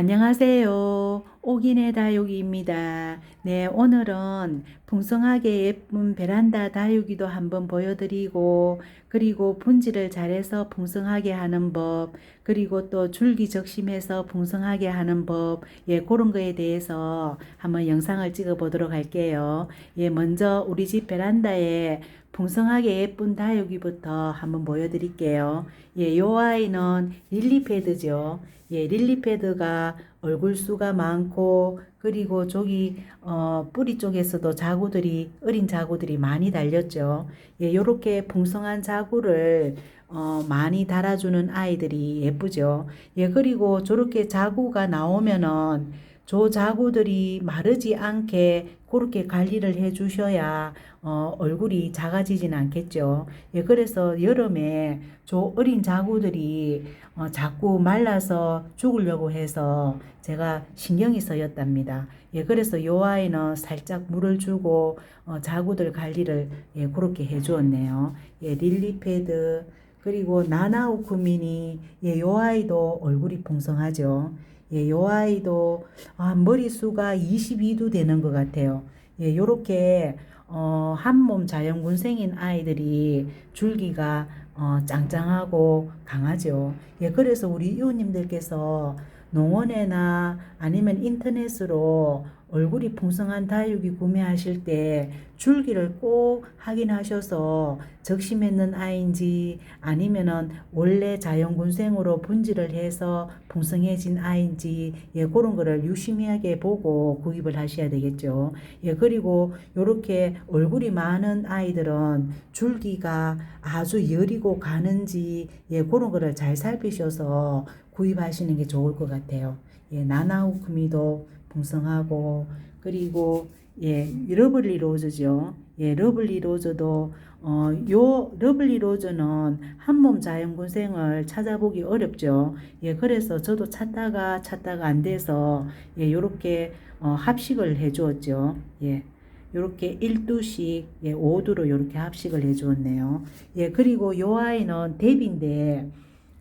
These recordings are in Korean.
안녕하세요. 옥인의 다육이입니다. 네, 오늘은 풍성하게 예쁜 베란다 다육이도 한번 보여드리고, 그리고 분질을 잘해서 풍성하게 하는 법, 그리고 또 줄기 적심해서 풍성하게 하는 법, 예, 그런 거에 대해서 한번 영상을 찍어 보도록 할게요. 예, 먼저 우리 집 베란다에 풍성하게 예쁜 다육이부터 한번 보여드릴게요. 예, 요 아이는 릴리패드죠. 예, 릴리패드가 얼굴 수가 많고 그리고 저기 어, 뿌리 쪽에서도 자구들이 어린 자구들이 많이 달렸죠. 예, 요렇게 풍성한 자구를 어, 많이 달아주는 아이들이 예쁘죠. 예, 그리고 저렇게 자구가 나오면은 저 자구들이 마르지 않게 그렇게 관리를 해 주셔야 어, 얼굴이 작아지진 않겠죠. 예, 그래서 여름에 저 어린 자구들이 어, 자꾸 말라서 죽으려고 해서 제가 신경이 쓰였답니다. 예, 그래서 요 아이는 살짝 물을 주고 어, 자구들 관리를 예, 그렇게 해 주었네요. 예, 릴리패드 그리고 나나우쿠미니 예, 요 아이도 얼굴이 풍성하죠. 예, 요 아이도 아, 머리수가 22도 되는 것 같아요. 예, 요렇게 어, 한몸 자연군생인 아이들이 줄기가 어, 짱짱하고 강하죠. 예, 그래서 우리 이웃님들께서 농원에나 아니면 인터넷으로 얼굴이 풍성한 다육이 구매하실 때 줄기를 꼭 확인하셔서 적심했는 아이인지 아니면은 원래 자연군생으로 분질을 해서 풍성해진 아이인지 예 그런 거를 유심하게 보고 구입을 하셔야 되겠죠. 예 그리고 요렇게 얼굴이 많은 아이들은 줄기가 아주 여리고 가는지 예 그런 거를 잘 살피셔서 구입하시는 게 좋을 것 같아요. 예 나나우크미도 풍성하고 그리고 예 러블리 로즈죠. 예 러블리 로즈도 어, 요 러블리 로즈는 한몸 자연군생을 찾아보기 어렵죠. 예, 그래서 저도 찾다가 찾다가 안 돼서 예, 요렇게 어, 합식을 해 주었죠. 예. 요렇게 1두씩 예, 5두로 요렇게 합식을 해 주었네요. 예, 그리고 요 아이는 대비인데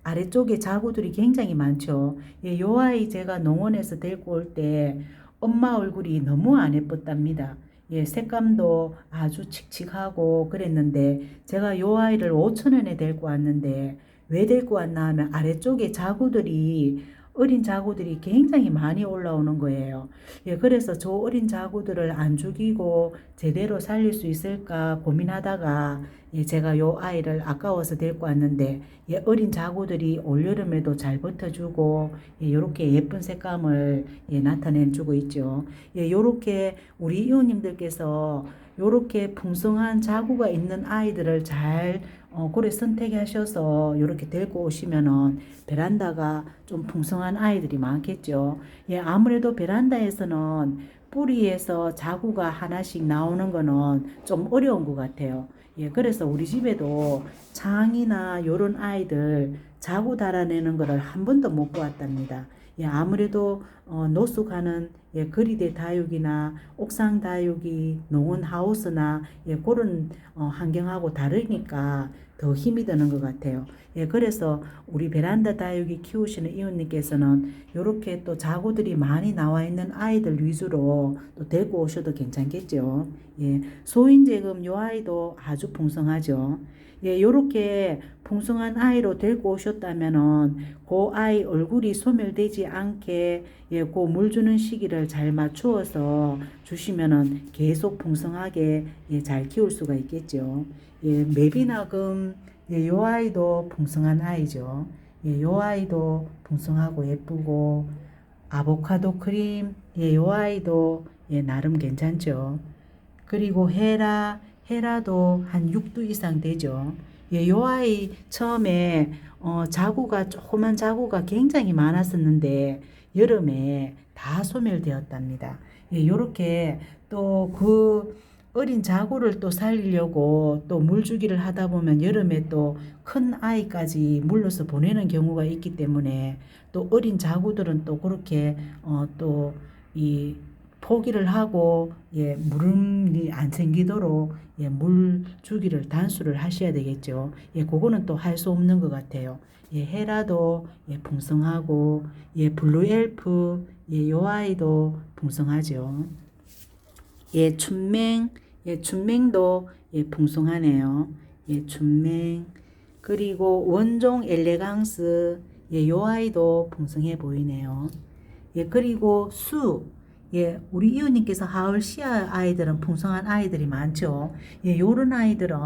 아래쪽에 자구들이 굉장히 많죠. 예, 요 아이 제가 농원에서 데리고 올 때 엄마 얼굴이 너무 안 예뻤답니다. 예, 색감도 아주 칙칙하고 그랬는데 제가 요 아이를 5천원에 데리고 왔는데 왜 데리고 왔나 하면 아래쪽에 자구들이 어린 자구들이 굉장히 많이 올라오는 거예요. 예, 그래서 저 어린 자구들을 안 죽이고 제대로 살릴 수 있을까 고민하다가 예, 제가 요 아이를 아까워서 데리고 왔는데 예, 어린 자구들이 올여름에도 잘 버텨주고 예, 요렇게 예쁜 색감을 예, 나타내 주고 있죠. 예, 요렇게 우리 이웃님들께서 요렇게 풍성한 자구가 있는 아이들을 잘 어, 고래 선택하셔서 이렇게 데리고 오시면은 베란다가 좀 풍성한 아이들이 많겠죠. 예, 아무래도 베란다에서는 뿌리에서 자구가 하나씩 나오는 거는 좀 어려운 것 같아요. 예, 그래서 우리 집에도 창이나 요런 아이들 자구 달아내는 거를 한 번도 못 보았답니다. 예, 아무래도 어, 노숙하는 예, 거리대 다육이나 옥상 다육이, 농원 하우스나 예, 그런 어, 환경하고 다르니까 더 힘이 드는 것 같아요. 예, 그래서 우리 베란다 다육이 키우시는 이웃님께서는 이렇게 또 자구들이 많이 나와 있는 아이들 위주로 또 데리고 오셔도 괜찮겠죠. 예, 소인제금 요 아이도 아주 풍성하죠. 예, 요렇게 풍성한 아이로 데리고 오셨다면은 그 아이 얼굴이 소멸되지 않게 예, 그 물 주는 시기를 잘 맞추어서 주시면은 계속 풍성하게 예, 잘 키울 수가 있겠죠. 예, 맵이나금 예, 요 아이도 풍성한 아이죠. 예, 요 아이도 풍성하고 예쁘고 아보카도 크림 예, 요 아이도 예, 나름 괜찮죠. 그리고 헤라 헤라도 한 6두 이상 되죠. 예, 요 아이 처음에 어, 자구가 조그만 자구가 굉장히 많았었는데 여름에 다 소멸되었답니다. 예, 요렇게 또 그 어린 자구를 또 살리려고 또 물주기를 하다 보면 여름에 또 큰 아이까지 물러서 보내는 경우가 있기 때문에 또 어린 자구들은 또 그렇게 어, 또이 포기를 하고 예, 물음이 안 생기도록 예, 물 주기를 단수를 하셔야 되겠죠. 예, 그거는 또 할 수 없는 것 같아요. 예, 헤라도 예, 풍성하고 예, 블루 엘프 예, 요 아이도 풍성하죠. 예, 춘맹 예, 춘맹도 예, 풍성하네요. 예, 춘맹 그리고 원종 엘레강스 예, 요 아이도 풍성해 보이네요. 예, 그리고 수 예, 우리 이웃님께서 하울 시아 아이들은 풍성한 아이들이 많죠. 예, 요런 아이들은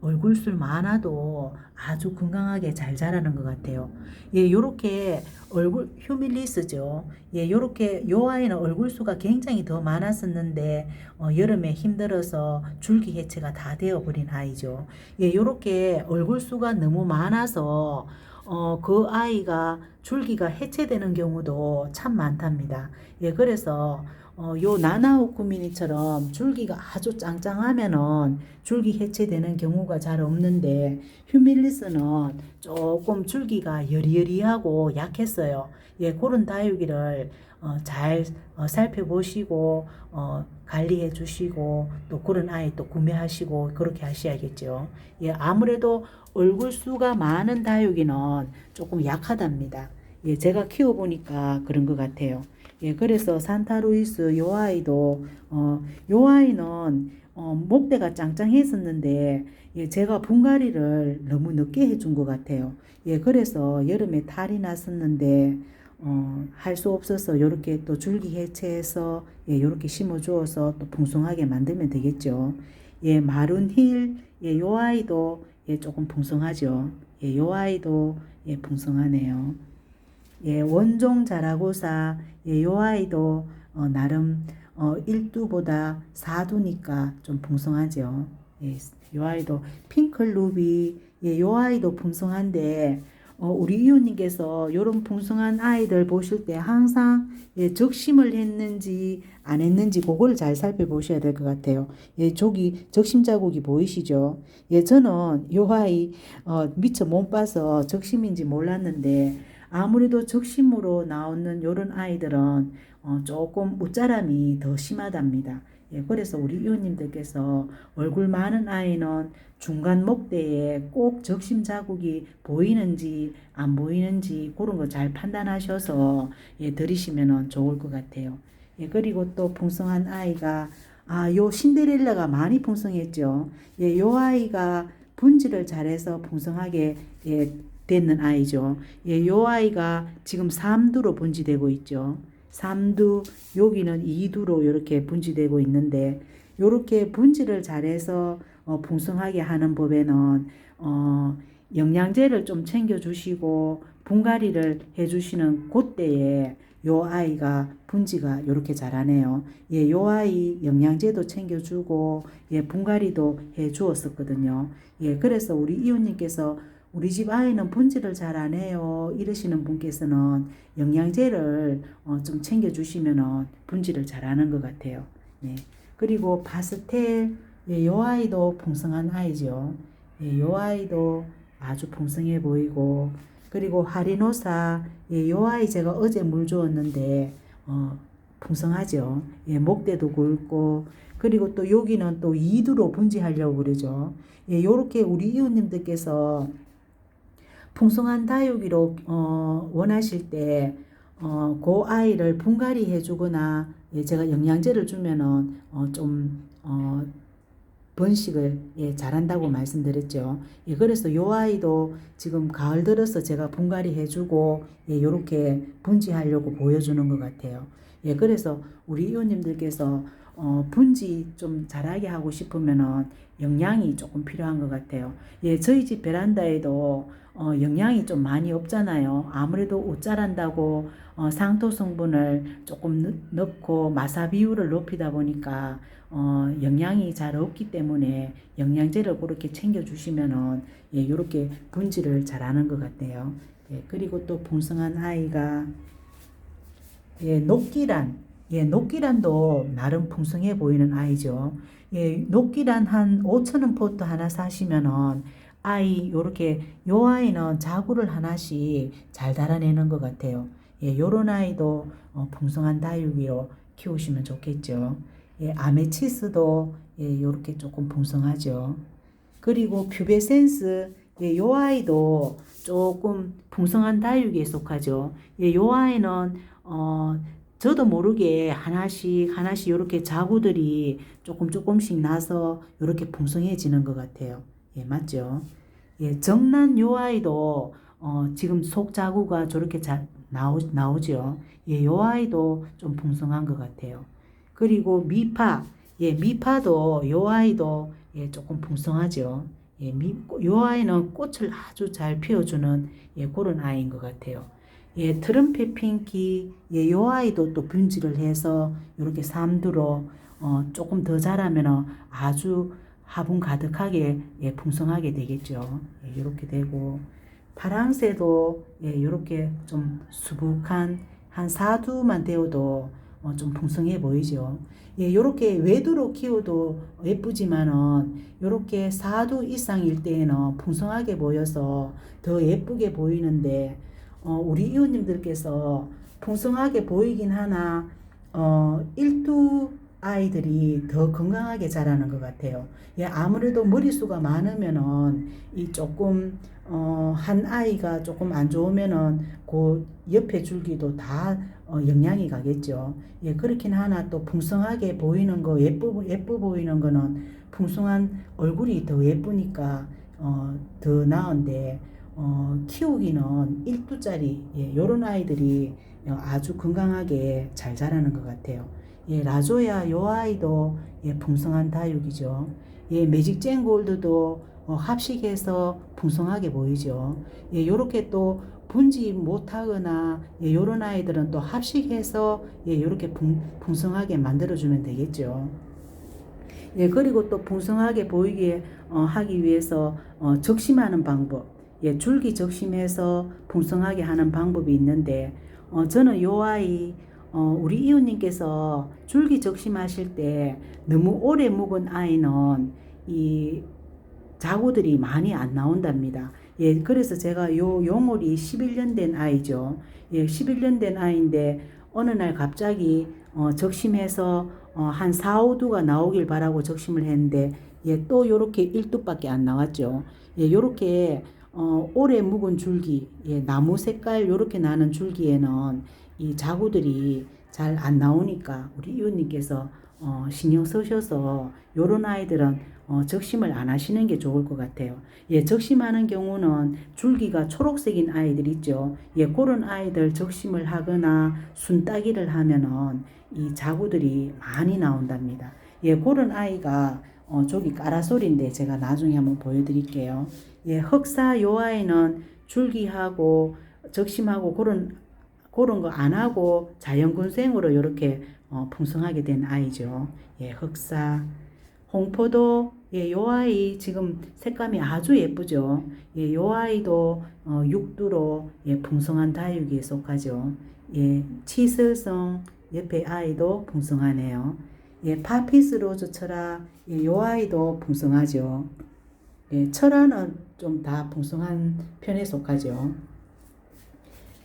얼굴술 많아도 아주 건강하게 잘 자라는 것 같아요. 예, 요렇게 얼굴 휴밀리스죠. 예, 요렇게 요 아이는 얼굴수가 굉장히 더 많았었는데 어, 여름에 힘들어서 줄기 해체가 다 되어 버린 아이죠. 예, 요렇게 얼굴수가 너무 많아서 어, 그 아이가 줄기가 해체되는 경우도 참 많답니다. 예, 그래서 어, 요 나나오쿠미니처럼 줄기가 아주 짱짱하면은 줄기 해체되는 경우가 잘 없는데 휴밀리스는 조금 줄기가 여리여리하고 약했어요. 예, 그런 다육이를 어, 잘 어, 살펴보시고 어, 관리해 주시고 또 그런 아이 또 구매하시고 그렇게 하셔야겠죠. 예, 아무래도 얼굴 수가 많은 다육이는 조금 약하답니다. 예, 제가 키워보니까 그런 것 같아요. 예, 그래서 산타루이스 요 아이도 어, 요 아이는 어, 목대가 짱짱했었는데 예, 제가 분갈이를 너무 늦게 해준 것 같아요. 예, 그래서 여름에 탈이 났었는데 어, 할 수 없어서 이렇게 또 줄기 해체해서 예, 이렇게 심어 주어서 또 풍성하게 만들면 되겠죠. 예, 마룬 힐, 예, 요 아이도 예, 조금 풍성하죠. 예, 요 아이도 예, 풍성하네요. 예, 원종 자라고사 예, 요 아이도 어, 나름 어, 1두보다 4두니까 좀 풍성하죠. 예, 요 아이도 핑클 루비 예, 요 아이도 풍성한데 어, 우리 이웃님께서 요런 풍성한 아이들 보실 때 항상 예, 적심을 했는지 안 했는지 그걸 잘 살펴보셔야 될 것 같아요. 예, 저기 적심 자국이 보이시죠? 예, 저는 요 아이 어, 미처 못 봐서 적심인지 몰랐는데 아무래도 적심으로 나오는 요런 아이들은 어, 조금 웃자람이 더 심하답니다. 예, 그래서 우리 이웃님들께서 얼굴 많은 아이는 중간 목대에 꼭 적심 자국이 보이는지 안 보이는지 그런 거 잘 판단하셔서 예, 들이시면 좋을 것 같아요. 예, 그리고 또 풍성한 아이가 아, 요 신데렐라가 많이 풍성했죠. 예, 요 아이가 분지를 잘해서 풍성하게 예, 됐는 아이죠. 예, 요 아이가 지금 3두로 분지되고 있죠. 3두, 여기는 2두로 이렇게 분지되고 있는데, 요렇게 분지를 잘해서 어, 풍성하게 하는 법에는 어, 영양제를 좀 챙겨주시고 분갈이를 해주시는 그때에 요 아이가 분지가 요렇게 자라네요. 예, 요 아이 영양제도 챙겨주고 예, 분갈이도 해 주었었거든요. 예, 그래서 우리 이웃님께서 우리 집 아이는 분지를 잘안 해요. 이러시는 분께서는 영양제를 어, 좀 챙겨주시면은 분지를 잘하는 것 같아요. 네. 그리고 파스텔, 예, 요 아이도 풍성한 아이죠. 예, 요 아이도 아주 풍성해 보이고, 그리고 하리노사, 예, 요 아이 제가 어제 물 주었는데, 어, 풍성하죠. 예, 목대도 굵고, 그리고 또 여기는 또 이두로 분지하려고 그러죠. 예, 요렇게 우리 이웃님들께서 풍성한 다육이로 어, 원하실 때 어, 그 아이를 분갈이 해주거나 예, 제가 영양제를 주면은 어, 좀 어, 번식을 예, 잘한다고 말씀드렸죠. 예, 그래서 요 아이도 지금 가을 들어서 제가 분갈이 해주고 예, 요렇게 분지하려고 보여주는 것 같아요. 예, 그래서 우리 이웃님들께서 어, 분지 좀 잘하게 하고 싶으면은 영양이 조금 필요한 것 같아요. 예, 저희 집 베란다에도 어, 영양이 좀 많이 없잖아요. 아무래도 옷 자란다고 어, 상토 성분을 조금 넣, 넣고 마사 비율을 높이다 보니까 어, 영양이 잘 없기 때문에 영양제를 그렇게 챙겨주시면은 예, 이렇게 분지를 잘하는 것 같아요. 예, 그리고 또 풍성한 아이가 예, 녹기란 예, 녹기란도 나름 풍성해 보이는 아이죠. 예, 녹기란 한 5천원 포트 하나 사시면은 아이 요렇게 요 아이는 자구를 하나씩 잘 달아내는 것 같아요. 예, 요런 아이도 어, 풍성한 다육이로 키우시면 좋겠죠. 예, 아메치스도 예, 요렇게 조금 풍성하죠. 그리고 퓨베센스 예, 요 아이도 조금 풍성한 다육이에 속하죠. 예, 요 아이는 어 저도 모르게 하나씩 하나씩 이렇게 자구들이 조금 조금씩 나서 이렇게 풍성해지는 것 같아요. 예, 맞죠? 예, 정난 요 아이도 어, 지금 속 자구가 저렇게 자, 나오, 나오죠. 예, 요 아이도 좀 풍성한 것 같아요. 그리고 미파, 예, 미파도 요 아이도 예, 조금 풍성하죠. 예, 미, 요 아이는 꽃을 아주 잘 피워주는 예, 그런 아이인 것 같아요. 예, 트럼펫 핑키, 예, 요 아이도 또 분지를 해서 이렇게 삼두로 어, 조금 더 자라면 아주 화분 가득하게 예, 풍성하게 되겠죠. 예, 이렇게 되고 파랑새도 예, 이렇게 좀 수북한 한 4두만 되어도 어, 좀 풍성해 보이죠. 예, 요렇게 외두로 키워도 예쁘지만은 요렇게 4두 이상일 때에는 풍성하게 보여서 더 예쁘게 보이는데 어, 우리 이웃님들께서 풍성하게 보이긴 하나 어, 1두 아이들이 더 건강하게 자라는 것 같아요. 예, 아무래도 머리수가 많으면은 이 조금 어, 한 아이가 조금 안 좋으면은 그 옆에 줄기도 다 어, 영향이 가겠죠. 예, 그렇긴 하나 또 풍성하게 보이는 거 예쁘 예뻐 보이는 거는 풍성한 얼굴이 더 예쁘니까 어, 더 나은데 어, 키우기는 1두짜리 예, 요런 아이들이 아주 건강하게 잘 자라는 것 같아요. 예, 라조야 요 아이도 예, 풍성한 다육이죠. 예, 매직젠 골드도 어, 합식해서 풍성하게 보이죠. 예, 요렇게 또 분지 못하거나 예, 요런 아이들은 또 합식해서 예, 요렇게 풍, 풍성하게 만들어주면 되겠죠. 예, 그리고 또 풍성하게 보이게 어, 하기 위해서 어, 적심하는 방법. 예, 줄기 적심해서 풍성하게 하는 방법이 있는데 어, 저는 요 아이 어, 우리 이웃님께서 줄기 적심하실 때 너무 오래 묵은 아이는 이 자구들이 많이 안 나온답니다. 예, 그래서 제가 요 용월이 11년 된 아이죠. 예, 11년 된 아이인데 어느 날 갑자기 어, 적심해서 어, 한 4, 5두가 나오길 바라고 적심을 했는데 예, 또 요렇게 1두밖에 안 나왔죠. 예, 요렇게 어, 오래 묵은 줄기, 예, 나무 색깔 요렇게 나는 줄기에는 이 자구들이 잘 안 나오니까 우리 이웃님께서 어, 신경 쓰셔서 요런 아이들은 어, 적심을 안 하시는 게 좋을 것 같아요. 예, 적심하는 경우는 줄기가 초록색인 아이들 있죠. 예, 그런 아이들 적심을 하거나 순따기를 하면은 이 자구들이 많이 나온답니다. 예, 그런 아이가 어, 저기 까라솔인데 제가 나중에 한번 보여드릴게요. 예, 흑사 요 아이는 줄기하고 적심하고 그런 그런 거 안 하고 자연군생으로 이렇게 어, 풍성하게 된 아이죠. 예, 흑사. 홍포도 예, 요 아이 지금 색감이 아주 예쁘죠. 예, 요 아이도 어, 육두로 예, 풍성한 다육이에 속하죠. 예, 치슬성 옆에 아이도 풍성하네요. 예, 파피스 로즈 철아 예, 요 아이도 풍성하죠. 예, 철아는 좀 다 풍성한 편에 속하죠.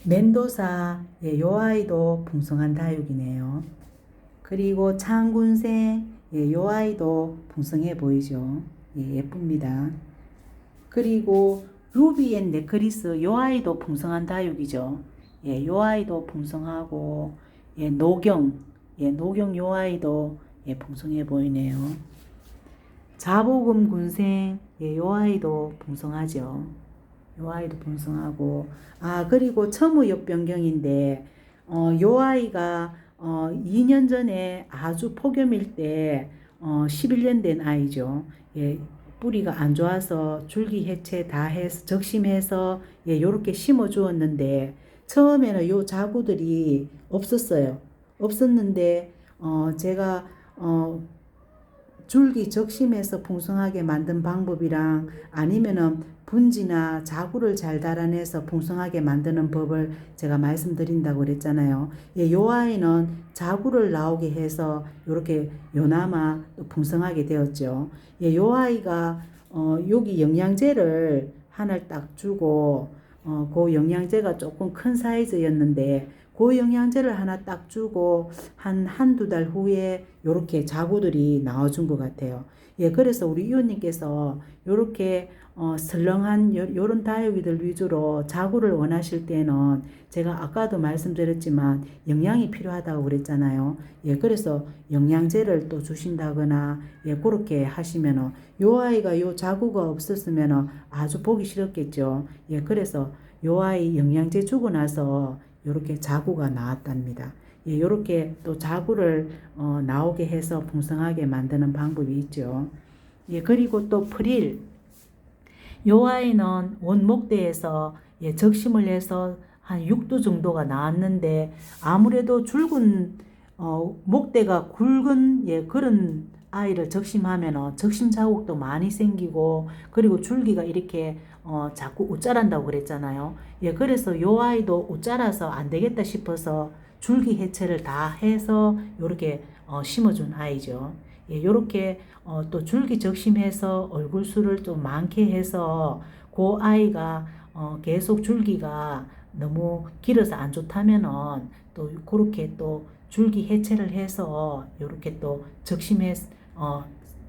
멘도사 예, 요 아이도 풍성한 다육이네요. 그리고 창군생 예, 요 아이도 풍성해 보이죠. 예, 예쁩니다. 그리고 루비 앤 네크리스 요 아이도 풍성한 다육이죠. 예, 요 아이도 풍성하고 예, 노경 예, 노경 요 아이도 예, 풍성해 보이네요. 자보금 군생 예, 요 아이도 풍성하죠. 요 아이도 풍성하고 아 그리고 첨우엽 변경인데 어, 요 아이가 어, 2년 전에 아주 폭염일 때 어, 11년 된 아이죠. 예, 뿌리가 안 좋아서 줄기 해체 다 해서 적심해서 예, 요렇게 심어 주었는데 처음에는 요 자구들이 없었어요. 없었는데 어, 제가 어, 줄기 적심해서 풍성하게 만든 방법이랑 아니면은 분지나 자구를 잘 달아내서 풍성하게 만드는 법을 제가 말씀드린다고 그랬잖아요. 예, 요 아이는 자구를 나오게 해서 요렇게 요나마 풍성하게 되었죠. 예, 요 아이가 어, 여기 영양제를 하나를 딱 주고 어, 그 영양제가 조금 큰 사이즈였는데 그 영양제를 하나 딱 주고 한 한두 달 후에 요렇게 자구들이 나와준 것 같아요. 예, 그래서 우리 이웃님께서 요렇게 어, 설렁한 요, 요런 다육이들 위주로 자구를 원하실 때는 제가 아까도 말씀드렸지만 영양이 필요하다고 그랬잖아요. 예, 그래서 영양제를 또 주신다거나 예, 그렇게 하시면은 요 아이가 요 자구가 없었으면은 아주 보기 싫었겠죠. 예, 그래서 요 아이 영양제 주고 나서 요렇게 자구가 나왔답니다. 예, 요렇게 또 자구를 어, 나오게 해서 풍성하게 만드는 방법이 있죠. 예, 그리고 또 프릴. 요 아이는 원목대에서 예, 적심을 해서 한 6두 정도가 나왔는데 아무래도 줄근 어, 목대가 굵은 예, 그런 아이를 적심하면 적심 자국도 많이 생기고 그리고 줄기가 이렇게 어, 자꾸 웃자란다고 그랬잖아요. 예, 그래서 요 아이도 웃자라서 안 되겠다 싶어서 줄기 해체를 다 해서 요렇게 어, 심어준 아이죠. 예, 요렇게 어, 또 줄기 적심해서 얼굴 수를 좀 많게 해서 그 아이가 어, 계속 줄기가 너무 길어서 안 좋다면은 또 그렇게 또 줄기 해체를 해서 요렇게 또 적심해 어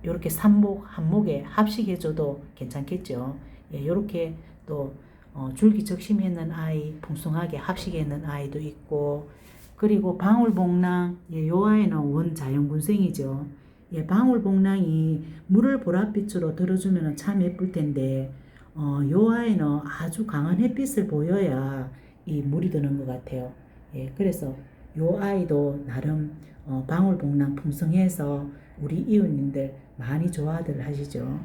요렇게 삼목 한목에 합식해줘도 괜찮겠죠. 예, 요렇게 또 어, 줄기 적심했는 아이, 풍성하게 합식했는 아이도 있고 그리고 방울복랑 예, 요 아이는 원 자연군생이죠. 예, 방울복랑이 물을 보랏빛으로 들어주면 참 예쁠 텐데 어, 요 아이는 아주 강한 햇빛을 보여야 이 물이 드는 것 같아요. 예, 그래서 요 아이도 나름 어, 방울복랑 풍성해서 우리 이웃님들 많이 좋아들 하시죠.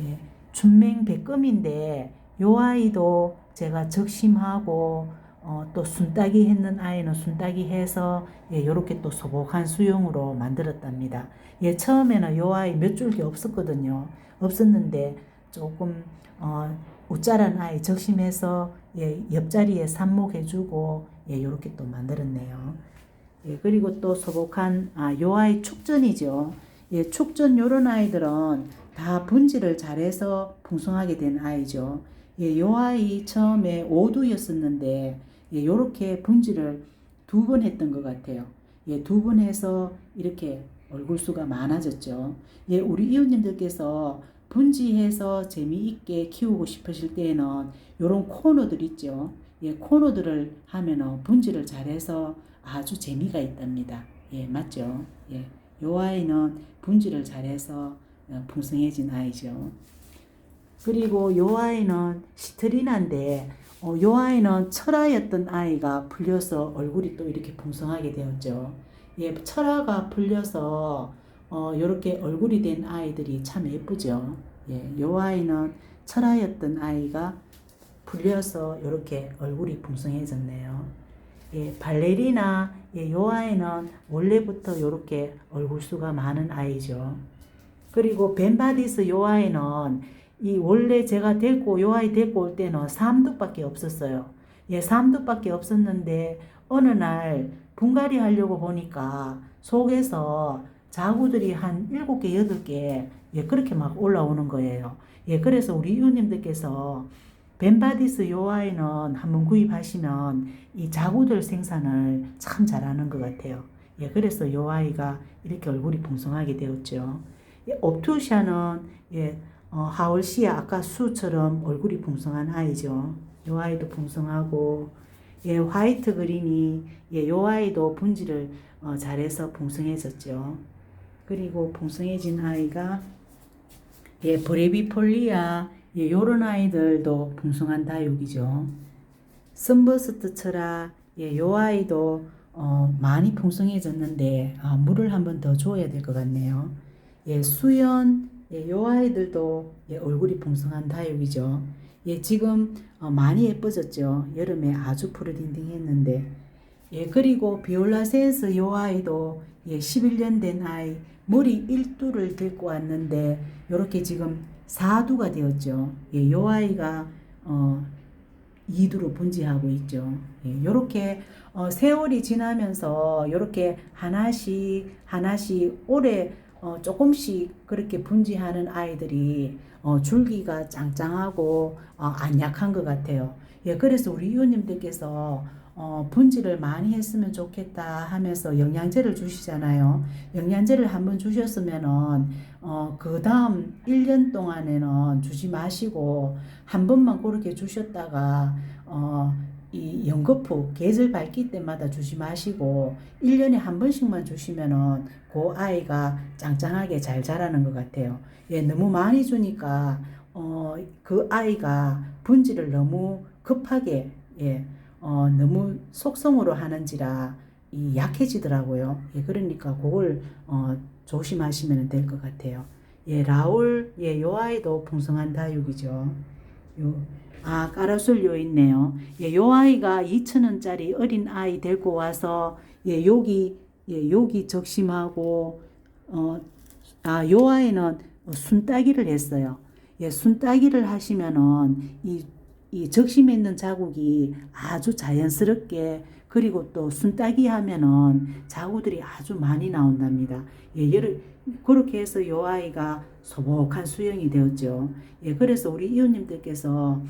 예, 춘맹백금인데 요 아이도 제가 적심하고 어, 또 순따기 했는 아이는 순따기 해서 예, 요렇게 또 소복한 수용으로 만들었답니다. 예, 처음에는 요 아이 몇 줄기 없었거든요. 없었는데 조금 어, 웃자란 아이 적심해서 예, 옆자리에 삽목해주고 예, 요렇게 또 만들었네요. 예, 그리고 또 소복한 아, 요 아이 축전이죠. 예, 축전 요런 아이들은 다 분지를 잘해서 풍성하게 된 아이죠. 예, 요 아이 처음에 5두였었는데 예, 요렇게 분지를 두번 했던 것 같아요. 예, 두 번 해서 이렇게 얼굴 수가 많아졌죠. 예, 우리 이웃님들께서 분지해서 재미있게 키우고 싶으실 때에는 요런 코너들 있죠. 예, 코너들을 하면은 분지를 잘해서 아주 재미가 있답니다. 예, 맞죠? 예, 요 아이는 분지를 잘해서 어, 풍성해진 아이죠. 그리고 요 아이는 시트리나인데 어, 요 아이는 철아였던 아이가 풀려서 얼굴이 또 이렇게 풍성하게 되었죠. 예, 철아가 풀려서 어, 요렇게 얼굴이 된 아이들이 참 예쁘죠. 예, 요 아이는 철아였던 아이가 풀려서 요렇게 얼굴이 풍성해졌네요. 예, 발레리나 예, 요 아이는 원래부터 요렇게 얼굴 수가 많은 아이죠. 그리고 벤바디스 요 아이는 이 원래 제가 데리고 요 아이 데리고 올 때는 삼두밖에 없었어요. 예, 삼두밖에 없었는데 어느 날 분갈이 하려고 보니까 속에서 자구들이 한 일곱 개 여덟 개 예, 그렇게 막 올라오는 거예요. 예, 그래서 우리 이웃님들께서 벤바디스 요 아이는 한번 구입하시면 이 자구들 생산을 참 잘하는 것 같아요. 예, 그래서 요 아이가 이렇게 얼굴이 풍성하게 되었죠. 예, 옵투샤는 예, 어, 하월시아 아까 수처럼 얼굴이 풍성한 아이죠. 요 아이도 풍성하고 예, 화이트 그린이 예, 요 아이도 분지를 어, 잘해서 풍성해졌죠. 그리고 풍성해진 아이가 예, 브레비폴리아 예, 요런 아이들도 풍성한 다육이죠. 선버스트처라 예, 요 아이도 어, 많이 풍성해졌는데 아, 물을 한 번 더 줘야 될 것 같네요. 예, 수연 예, 요 아이들도 예, 얼굴이 풍성한 다육이죠. 예, 지금 어, 많이 예뻐졌죠. 여름에 아주 푸르딩딩 했는데 예, 그리고 비올라 센스 요 아이도 예, 11년 된 아이 머리 1두를 데리고 왔는데 요렇게 지금 4두가 되었죠. 예, 요 아이가 어 2두로 분지하고 있죠. 예, 요렇게 어, 세월이 지나면서 요렇게 하나씩 하나씩 오래 어, 조금씩 그렇게 분지하는 아이들이 어, 줄기가 짱짱하고 어, 안 약한 것 같아요. 예, 그래서 우리 이웃님들께서 어, 분질을 많이 했으면 좋겠다 하면서 영양제를 주시잖아요. 영양제를 한번 주셨으면은 어, 그 다음 1년 동안에는 주지 마시고 한 번만 그렇게 주셨다가 어, 이 연거푸 계절 밝기 때마다 주지 마시고 1년에 한 번씩만 주시면은 그 아이가 짱짱하게 잘 자라는 것 같아요. 예, 너무 많이 주니까 어, 그 아이가 분질을 너무 급하게 예, 어, 너무 속성으로 하는지라 이 약해지더라고요. 예, 그러니까 그걸 어, 조심하시면 될 것 같아요. 예, 라울, 예, 요 아이도 풍성한 다육이죠. 요, 아, 까라술 요 있네요. 예, 요 아이가 2,000원짜리 어린 아이 데리고 와서, 예, 여기, 예, 여기 적심하고, 어, 아, 요 아이는 순따기를 했어요. 예, 순따기를 하시면은 이, 이 적심에 있는 자국이 아주 자연스럽게 그리고 또 순따기 하면은 자구들이 아주 많이 나온답니다. 예, 여러, 그렇게 해서 요 아이가 소복한 수영이 되었죠. 예, 그래서 우리 이웃님들께서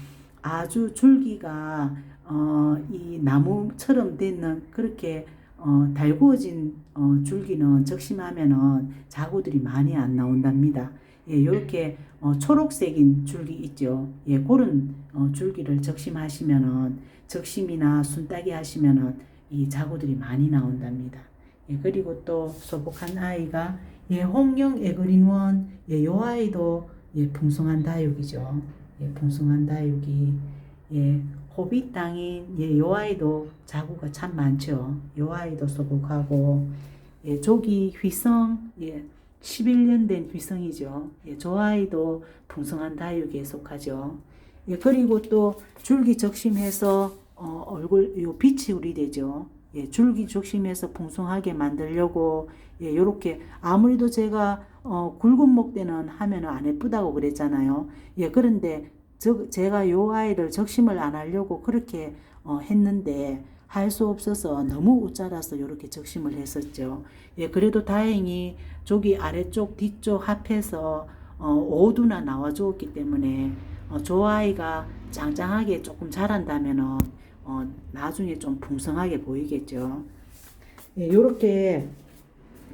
아주 줄기가 어, 이 나무처럼 되는 그렇게 어, 달구어진 어, 줄기는 적심하면은 자구들이 많이 안 나온답니다. 예, 요렇게 어, 초록색인 줄기 있죠. 예, 그런 어, 줄기를 적심하시면은 적심이나 순따기 하시면은 이 자구들이 많이 나온답니다. 예, 그리고 또 소복한 아이가 예, 홍영 에그린원 예, 요 아이도 예, 풍성한 다육이죠. 예, 풍성한 다육이 예, 호빗 땅인 예, 요 아이도 자구가 참 많죠. 요 아이도 소복하고 예, 조기 휘성 예, 11년 된 휘성이죠. 예, 저 아이도 풍성한 다육에 속하죠. 예, 그리고 또 줄기 적심해서 어, 얼굴 요 빛이 우리 되죠. 예, 줄기 적심해서 풍성하게 만들려고 예, 요렇게 아무래도 제가 어, 굵은 목 때는 하면은 안 예쁘다고 그랬잖아요. 예, 그런데 저, 제가 요 아이를 적심을 안 하려고 그렇게 어, 했는데 할 수 없어서 너무 웃자라서 요렇게 적심을 했었죠. 예, 그래도 다행히 저기 아래쪽 뒤쪽 합해서 어, 오두나 나와 주었기 때문에 어, 저 아이가 짱짱하게 조금 자란다면은 어, 나중에 좀 풍성하게 보이겠죠. 예, 요렇게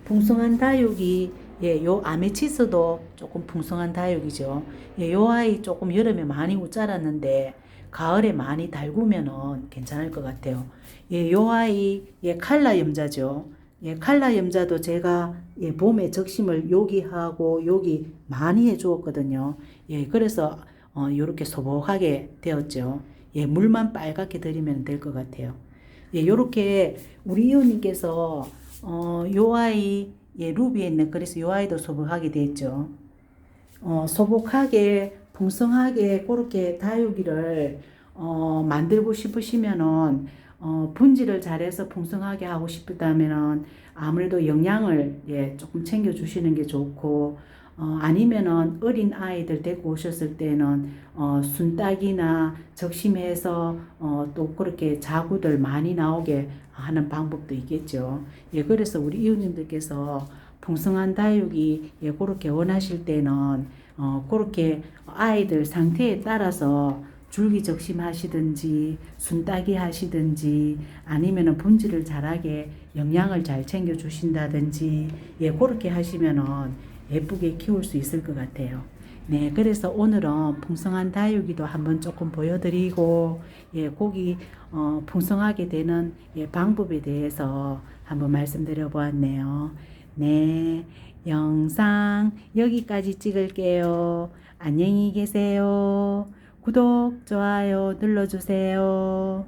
풍성한 다육이 예, 요 아메치스도 조금 풍성한 다육이죠. 예, 요 아이 조금 여름에 많이 못 자랐는데 가을에 많이 달구면은 괜찮을 것 같아요. 예, 요 아이 예, 칼라 염자죠. 예, 칼라 염자도 제가 예, 봄에 적심을 여기 하고 여기 많이 해 주었거든요. 예, 그래서 어, 요렇게 소복하게 되었죠. 예, 물만 빨갛게 들이면 될 것 같아요. 예, 요렇게 우리 이웃님께서 어, 요 아이 예, 루비에 있는 그래서 요 아이도 소복하게 됐죠. 어, 소복하게 풍성하게 그렇게 다육이를 어, 만들고 싶으시면은 어, 분질을 잘해서 풍성하게 하고 싶다면은 아무래도 영양을 예, 조금 챙겨 주시는 게 좋고 어, 아니면은 어린 아이들 데리고 오셨을 때는 어, 순딱이나 적심해서 어, 또 그렇게 자구들 많이 나오게 하는 방법도 있겠죠. 예, 그래서 우리 이웃님들께서 풍성한 다육이 예, 그렇게 원하실 때는 어, 그렇게 아이들 상태에 따라서 줄기 적심하시든지 순따기 하시든지 아니면은 분질을 잘하게 영양을 잘 챙겨 주신다든지 예 그렇게 하시면은 예쁘게 키울 수 있을 것 같아요. 네, 그래서 오늘은 풍성한 다육이도 한번 조금 보여드리고, 예, 고기, 어, 풍성하게 되는 예, 방법에 대해서 한번 말씀드려 보았네요. 네, 영상 여기까지 찍을게요. 안녕히 계세요. 구독, 좋아요 눌러주세요.